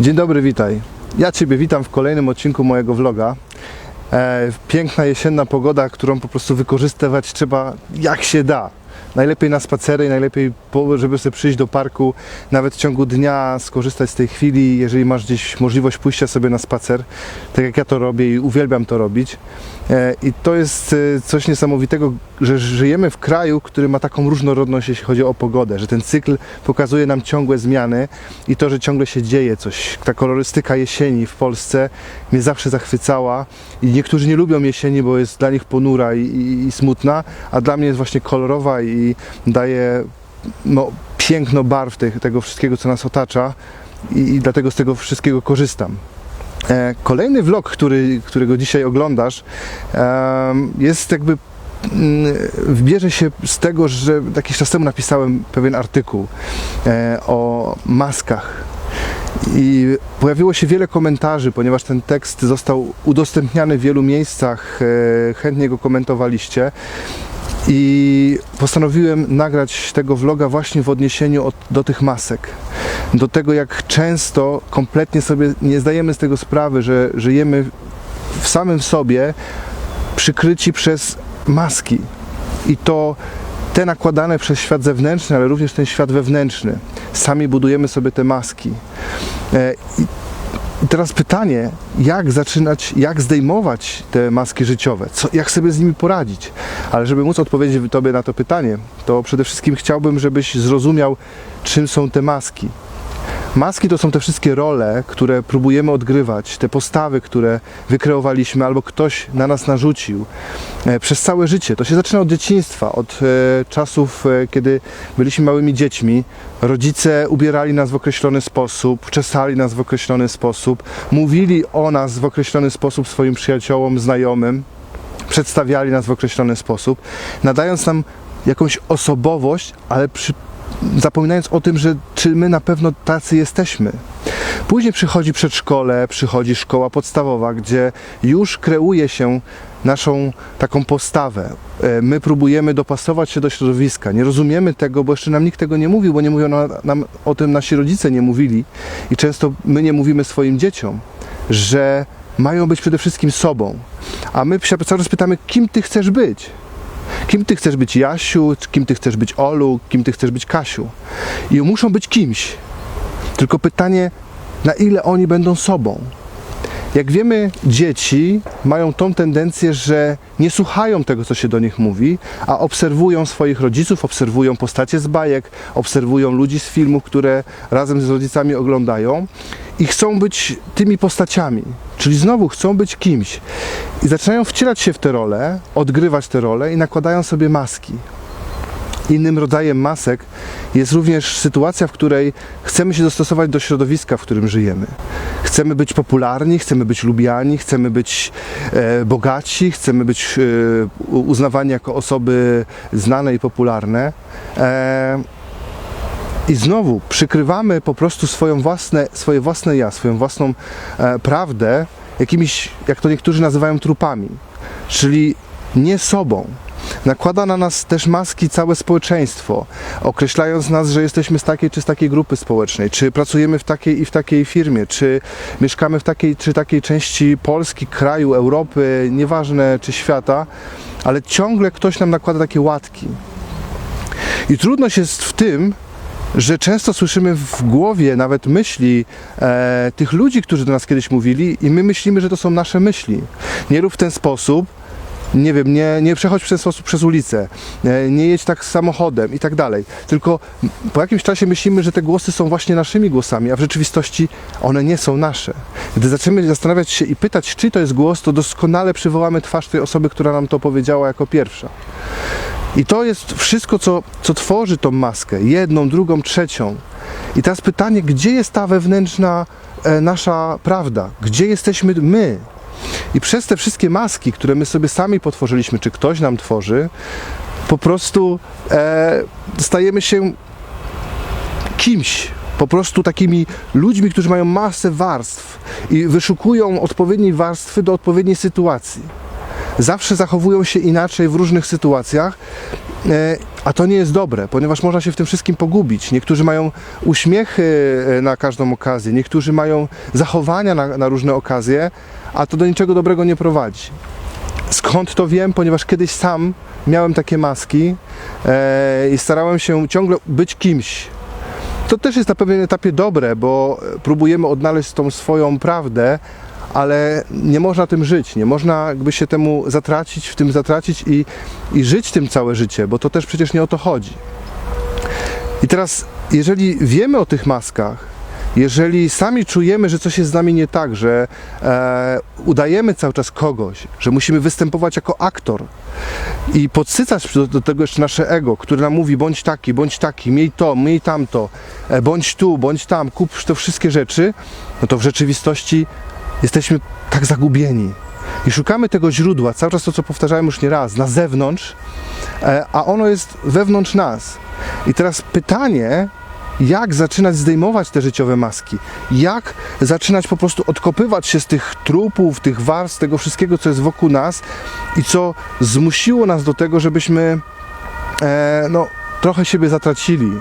Dzień dobry, witaj. Ja Ciebie witam w kolejnym odcinku mojego vloga. E, piękna jesienna pogoda, którą po prostu wykorzystywać trzeba jak się da. Najlepiej na spacery, najlepiej, po- żeby sobie przyjść do parku, nawet w ciągu dnia skorzystać z tej chwili, jeżeli masz gdzieś możliwość pójścia sobie na spacer, tak jak ja to robię i uwielbiam to robić. E, I to jest e, coś niesamowitego, że żyjemy w kraju, który ma taką różnorodność, jeśli chodzi o pogodę, że ten cykl pokazuje nam ciągłe zmiany i to, że ciągle się dzieje coś. Ta kolorystyka jesieni w Polsce mnie zawsze zachwycała i niektórzy nie lubią jesieni, bo jest dla nich ponura i, i, i smutna, a dla mnie jest właśnie kolorowa i daje no, piękno barw tych, tego wszystkiego, co nas otacza i, i dlatego z tego wszystkiego korzystam. E, Kolejny vlog, który, którego dzisiaj oglądasz, em, jest jakby mm, bierze się z tego, że jakiś czas temu napisałem pewien artykuł e, o maskach. I pojawiło się wiele komentarzy, ponieważ ten tekst został udostępniany w wielu miejscach, e, chętnie go komentowaliście. I postanowiłem nagrać tego vloga właśnie w odniesieniu od, do tych masek. Do tego, jak często kompletnie sobie nie zdajemy z tego sprawy, że żyjemy w samym sobie przykryci przez maski. I to te nakładane przez świat zewnętrzny, ale również ten świat wewnętrzny. Sami budujemy sobie te maski. E, I teraz pytanie, jak zaczynać, jak zdejmować te maski życiowe, co, jak sobie z nimi poradzić. Ale żeby móc odpowiedzieć Tobie na to pytanie, to przede wszystkim chciałbym, żebyś zrozumiał, czym są te maski. Maski to są te wszystkie role, które próbujemy odgrywać, te postawy, które wykreowaliśmy albo ktoś na nas narzucił e, przez całe życie. To się zaczyna od dzieciństwa, od e, czasów, e, kiedy byliśmy małymi dziećmi. Rodzice ubierali nas w określony sposób, czesali nas w określony sposób, mówili o nas w określony sposób swoim przyjaciołom, znajomym, przedstawiali nas w określony sposób, nadając nam jakąś osobowość, ale przy, zapominając o tym, że czy my na pewno tacy jesteśmy. Później przychodzi przedszkole, przychodzi szkoła podstawowa, gdzie już kreuje się naszą taką postawę. E, My próbujemy dopasować się do środowiska. Nie rozumiemy tego, bo jeszcze nam nikt tego nie mówił, bo nie mówią na- nam o tym nasi rodzice nie mówili i często my nie mówimy swoim dzieciom, że mają być przede wszystkim sobą. A my cały czas pytamy, kim ty chcesz być? Kim ty chcesz być Jasiu, kim ty chcesz być Olu, kim ty chcesz być Kasiu. I muszą być kimś. Tylko pytanie, na ile oni będą sobą. Jak wiemy, dzieci mają tą tendencję, że nie słuchają tego, co się do nich mówi, a obserwują swoich rodziców, obserwują postacie z bajek, obserwują ludzi z filmów, które razem z rodzicami oglądają i chcą być tymi postaciami. Czyli znowu chcą być kimś. I zaczynają wcielać się w te role, odgrywać te role i nakładają sobie maski. Innym rodzajem masek jest również sytuacja, w której chcemy się dostosować do środowiska, w którym żyjemy. Chcemy być popularni, chcemy być lubiani, chcemy być e, bogaci, chcemy być e, uznawani jako osoby znane i popularne. E, i znowu przykrywamy po prostu swoją własne, swoje własne ja, swoją własną e, prawdę jakimiś, jak to niektórzy nazywają, trupami, czyli nie sobą. Nakłada na nas też maski całe społeczeństwo, określając nas, że jesteśmy z takiej czy z takiej grupy społecznej, czy pracujemy w takiej i w takiej firmie, czy mieszkamy w takiej czy takiej części Polski, kraju, Europy, nieważne czy świata, ale ciągle ktoś nam nakłada takie łatki. I trudność jest w tym, że często słyszymy w głowie nawet myśli e, tych ludzi, którzy do nas kiedyś mówili, i my myślimy, że to są nasze myśli. Nie rób w ten sposób, nie wiem, nie, nie przechodź w ten sposób przez ulicę, e, nie jedź tak samochodem i tak dalej. Tylko po jakimś czasie myślimy, że te głosy są właśnie naszymi głosami, a w rzeczywistości one nie są nasze. Gdy zaczniemy zastanawiać się i pytać, czy to jest głos, to doskonale przywołamy twarz tej osoby, która nam to powiedziała jako pierwsza. I to jest wszystko, co, co tworzy tą maskę. Jedną, drugą, trzecią. I teraz pytanie, gdzie jest ta wewnętrzna e, nasza prawda? Gdzie jesteśmy my? I przez te wszystkie maski, które my sobie sami potworzyliśmy, czy ktoś nam tworzy, po prostu e, stajemy się kimś. Po prostu takimi ludźmi, którzy mają masę warstw i wyszukują odpowiedniej warstwy do odpowiedniej sytuacji zawsze zachowują się inaczej w różnych sytuacjach E, A to nie jest dobre, ponieważ można się w tym wszystkim pogubić. Niektórzy mają uśmiechy e, na każdą okazję, niektórzy mają zachowania na, na różne okazje, a to do niczego dobrego nie prowadzi. Skąd to wiem? Ponieważ kiedyś sam miałem takie maski e, i starałem się ciągle być kimś. To też jest na pewnym etapie dobre, bo próbujemy odnaleźć tą swoją prawdę, ale nie można tym żyć, nie można jakby się temu zatracić, w tym zatracić i, i żyć tym całe życie, bo to też przecież nie o to chodzi. I teraz, jeżeli wiemy o tych maskach, jeżeli sami czujemy, że coś jest z nami nie tak, że e, udajemy cały czas kogoś, że musimy występować jako aktor i podsycać do, do tego jeszcze nasze ego, które nam mówi bądź taki, bądź taki, miej to, miej tamto, e, bądź tu, bądź tam, kup te wszystkie rzeczy, no to w rzeczywistości jesteśmy tak zagubieni. I szukamy tego źródła, cały czas to, co powtarzałem już nie raz, na zewnątrz, e, a ono jest wewnątrz nas. I teraz pytanie, jak zaczynać zdejmować te życiowe maski? Jak zaczynać po prostu odkopywać się z tych trupów, tych warstw, tego wszystkiego, co jest wokół nas i co zmusiło nas do tego, żebyśmy e, no, trochę siebie zatracili.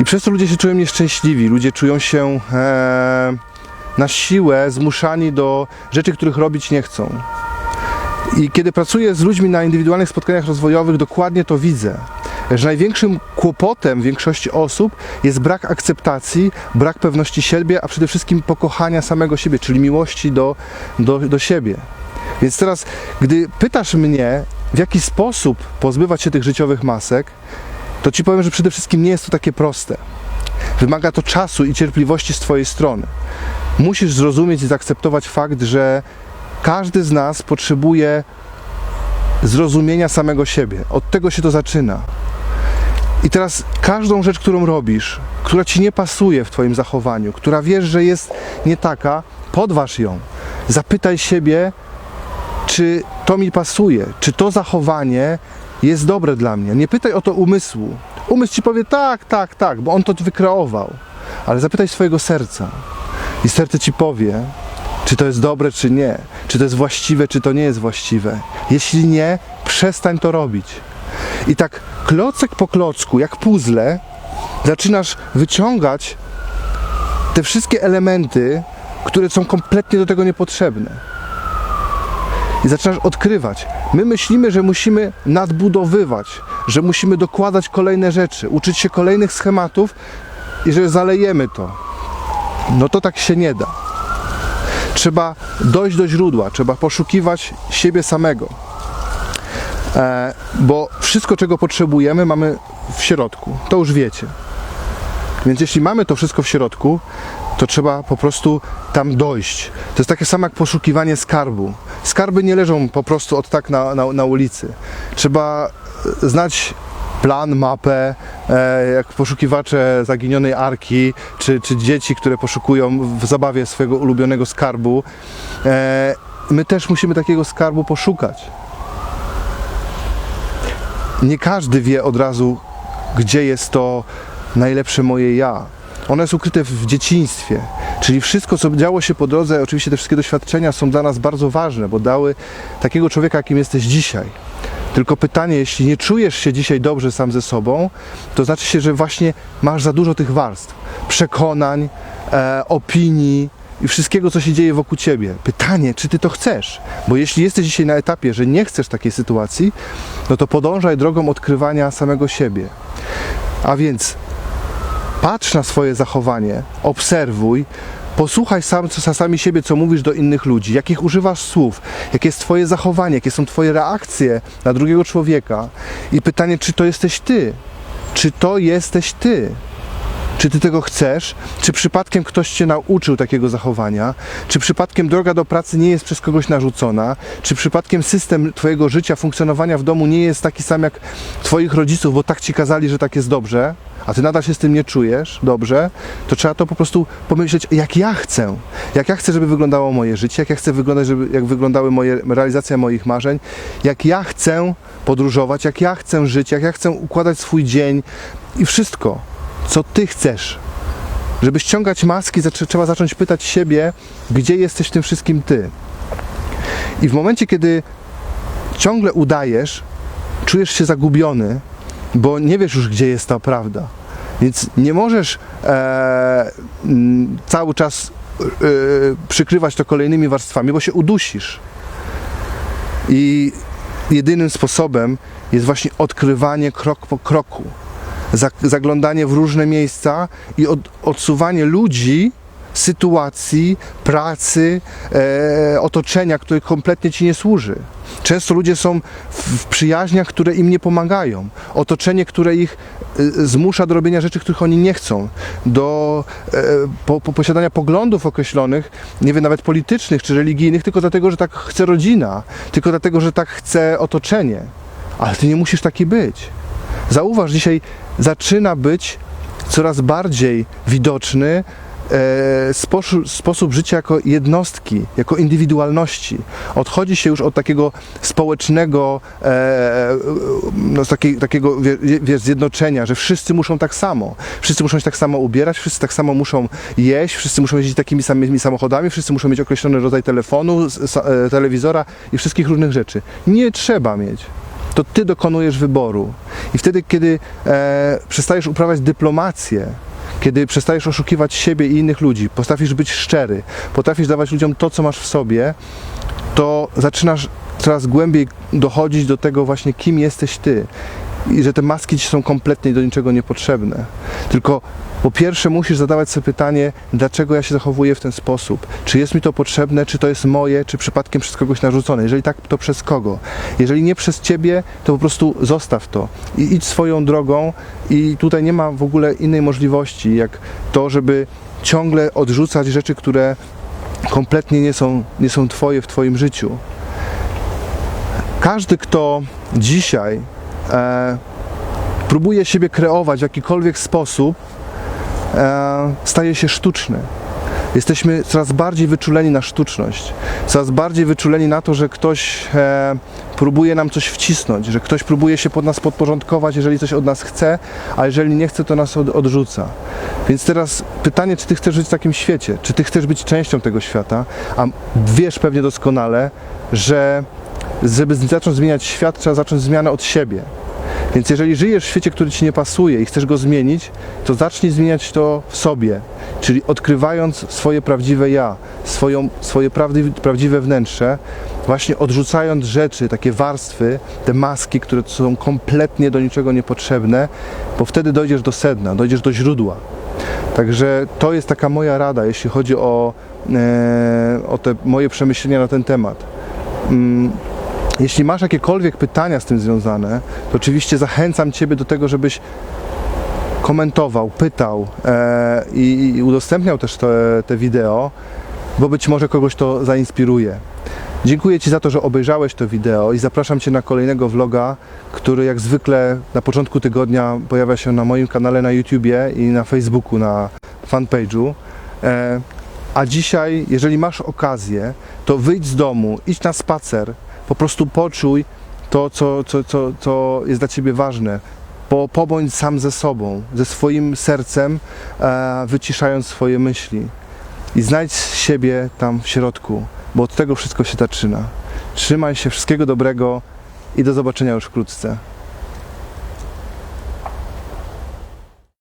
I przez to ludzie się czują nieszczęśliwi, ludzie czują się e, na siłę zmuszani do rzeczy, których robić nie chcą. I kiedy pracuję z ludźmi na indywidualnych spotkaniach rozwojowych, dokładnie to widzę. Że największym kłopotem większości osób jest brak akceptacji, brak pewności siebie, a przede wszystkim pokochania samego siebie, czyli miłości do, do, do siebie. Więc teraz, gdy pytasz mnie, w jaki sposób pozbywać się tych życiowych masek, to ci powiem, że przede wszystkim nie jest to takie proste. Wymaga to czasu i cierpliwości z Twojej strony. Musisz zrozumieć i zaakceptować fakt, że każdy z nas potrzebuje zrozumienia samego siebie. Od tego się to zaczyna. I teraz każdą rzecz, którą robisz, która ci nie pasuje w Twoim zachowaniu, która wiesz, że jest nie taka, podważ ją. Zapytaj siebie, czy to mi pasuje, czy to zachowanie jest dobre dla mnie. Nie pytaj o to umysłu. Umysł ci powie tak, tak, tak, bo on to wykreował. Ale zapytaj swojego serca. I serce ci powie, czy to jest dobre, czy nie, czy to jest właściwe, czy to nie jest właściwe. Jeśli nie, przestań to robić. I tak klocek po klocku, jak puzzle, zaczynasz wyciągać te wszystkie elementy, które są kompletnie do tego niepotrzebne. I zaczynasz odkrywać. My myślimy, że musimy nadbudowywać, że musimy dokładać kolejne rzeczy, uczyć się kolejnych schematów i że zalejemy to. No to tak się nie da. Trzeba dojść do źródła, trzeba poszukiwać siebie samego. E, bo wszystko, czego potrzebujemy, mamy w środku. To już wiecie. Więc jeśli mamy to wszystko w środku, to trzeba po prostu tam dojść. To jest takie samo jak poszukiwanie skarbu. Skarby nie leżą po prostu od tak na, na, na ulicy. Trzeba e, znać plan, mapę, e, jak poszukiwacze zaginionej arki, czy, czy dzieci, które poszukują w zabawie swojego ulubionego skarbu. E, my też musimy takiego skarbu poszukać. Nie każdy wie od razu, gdzie jest to najlepsze moje ja. Ono jest ukryte w dzieciństwie. Czyli wszystko, co działo się po drodze, oczywiście te wszystkie doświadczenia są dla nas bardzo ważne, bo dały takiego człowieka, jakim jesteś dzisiaj. Tylko pytanie, jeśli nie czujesz się dzisiaj dobrze sam ze sobą, to znaczy się, że właśnie masz za dużo tych warstw, przekonań, e, opinii i wszystkiego, co się dzieje wokół ciebie. Pytanie, czy ty to chcesz? Bo jeśli jesteś dzisiaj na etapie, że nie chcesz takiej sytuacji, no to podążaj drogą odkrywania samego siebie. A więc patrz na swoje zachowanie, obserwuj, posłuchaj sam czasami siebie, co mówisz do innych ludzi, jakich używasz słów, jakie jest Twoje zachowanie, jakie są Twoje reakcje na drugiego człowieka. I pytanie, czy to jesteś Ty? Czy to jesteś Ty? Czy ty tego chcesz? Czy przypadkiem ktoś cię nauczył takiego zachowania? Czy przypadkiem droga do pracy nie jest przez kogoś narzucona? Czy przypadkiem system twojego życia, funkcjonowania w domu nie jest taki sam jak twoich rodziców, bo tak ci kazali, że tak jest dobrze, a ty nadal się z tym nie czujesz dobrze? To trzeba to po prostu pomyśleć, jak ja chcę. Jak ja chcę, żeby wyglądało moje życie, jak ja chcę wyglądać, żeby, jak wyglądały moje, realizacja moich marzeń, jak ja chcę podróżować, jak ja chcę żyć, jak ja chcę układać swój dzień i wszystko co ty chcesz. Żeby ściągać maski, trzeba zacząć pytać siebie, gdzie jesteś w tym wszystkim ty. I w momencie, kiedy ciągle udajesz, czujesz się zagubiony, bo nie wiesz już, gdzie jest ta prawda. Więc nie możesz e, cały czas e, przykrywać to kolejnymi warstwami, bo się udusisz. I jedynym sposobem jest właśnie odkrywanie krok po kroku. Zag- Zaglądanie w różne miejsca i od, odsuwanie ludzi, sytuacji, pracy, e, otoczenia, które kompletnie ci nie służy. Często ludzie są w, w przyjaźniach, które im nie pomagają. Otoczenie, które ich e, zmusza do robienia rzeczy, których oni nie chcą. Do e, po, po posiadania poglądów określonych, nie wiem, nawet politycznych czy religijnych, tylko dlatego, że tak chce rodzina, tylko dlatego, że tak chce otoczenie. Ale ty nie musisz taki być. Zauważ, dzisiaj zaczyna być coraz bardziej widoczny e, sposób, życia jako jednostki, jako indywidualności. Odchodzi się już od takiego społecznego, e, no, takiej, takiego wie- wiesz, zjednoczenia, że wszyscy muszą tak samo. Wszyscy muszą się tak samo ubierać, wszyscy tak samo muszą jeść, wszyscy muszą jeździć takimi samymi samochodami, wszyscy muszą mieć określony rodzaj telefonu, e, telewizora i wszystkich różnych rzeczy. Nie trzeba mieć to ty dokonujesz wyboru. I wtedy, kiedy e, przestajesz uprawiać dyplomację, kiedy przestajesz oszukiwać siebie i innych ludzi, potrafisz być szczery, potrafisz dawać ludziom to, co masz w sobie, to zaczynasz coraz głębiej dochodzić do tego właśnie, kim jesteś ty. I że te maski ci są kompletnie do niczego niepotrzebne. Tylko po pierwsze musisz zadawać sobie pytanie, dlaczego ja się zachowuję w ten sposób? Czy jest mi to potrzebne, czy to jest moje, czy przypadkiem przez kogoś narzucone? Jeżeli tak, to przez kogo? Jeżeli nie przez ciebie, to po prostu zostaw to i idź swoją drogą i tutaj nie ma w ogóle innej możliwości, jak to, żeby ciągle odrzucać rzeczy, które kompletnie nie są, nie są twoje w twoim życiu. Każdy, kto dzisiaj e, próbuje siebie kreować w jakikolwiek sposób, e, staje się sztuczny. Jesteśmy coraz bardziej wyczuleni na sztuczność, coraz bardziej wyczuleni na to, że ktoś e, próbuje nam coś wcisnąć, że ktoś próbuje się pod nas podporządkować, jeżeli coś od nas chce, a jeżeli nie chce, to nas od, odrzuca. Więc teraz pytanie, czy ty chcesz żyć w takim świecie, czy ty chcesz być częścią tego świata, a wiesz pewnie doskonale, że żeby zacząć zmieniać świat, trzeba zacząć zmianę od siebie. Więc jeżeli żyjesz w świecie, który ci nie pasuje i chcesz go zmienić, to zacznij zmieniać to w sobie, czyli odkrywając swoje prawdziwe ja, swoją, swoje prawdziwe wnętrze, właśnie odrzucając rzeczy, takie warstwy, te maski, które są kompletnie do niczego niepotrzebne, bo wtedy dojdziesz do sedna, dojdziesz do źródła. Także to jest taka moja rada, jeśli chodzi o, e, o te moje przemyślenia na ten temat. Mm, jeśli masz jakiekolwiek pytania z tym związane, to oczywiście zachęcam Ciebie do tego, żebyś komentował, pytał e, i, i udostępniał też te, te wideo, bo być może kogoś to zainspiruje. Dziękuję Ci za to, że obejrzałeś to wideo i zapraszam Cię na kolejnego vloga, który jak zwykle na początku tygodnia pojawia się na moim kanale na YouTubie i na Facebooku, na fanpage'u. E, a dzisiaj, jeżeli masz okazję, to wyjdź z domu, idź na spacer, po prostu poczuj to, co, co, co, co jest dla Ciebie ważne. Po, pobądź sam ze sobą, ze swoim sercem, e, wyciszając swoje myśli. I znajdź siebie tam w środku, bo od tego wszystko się zaczyna. Trzymaj się, wszystkiego dobrego i do zobaczenia już wkrótce.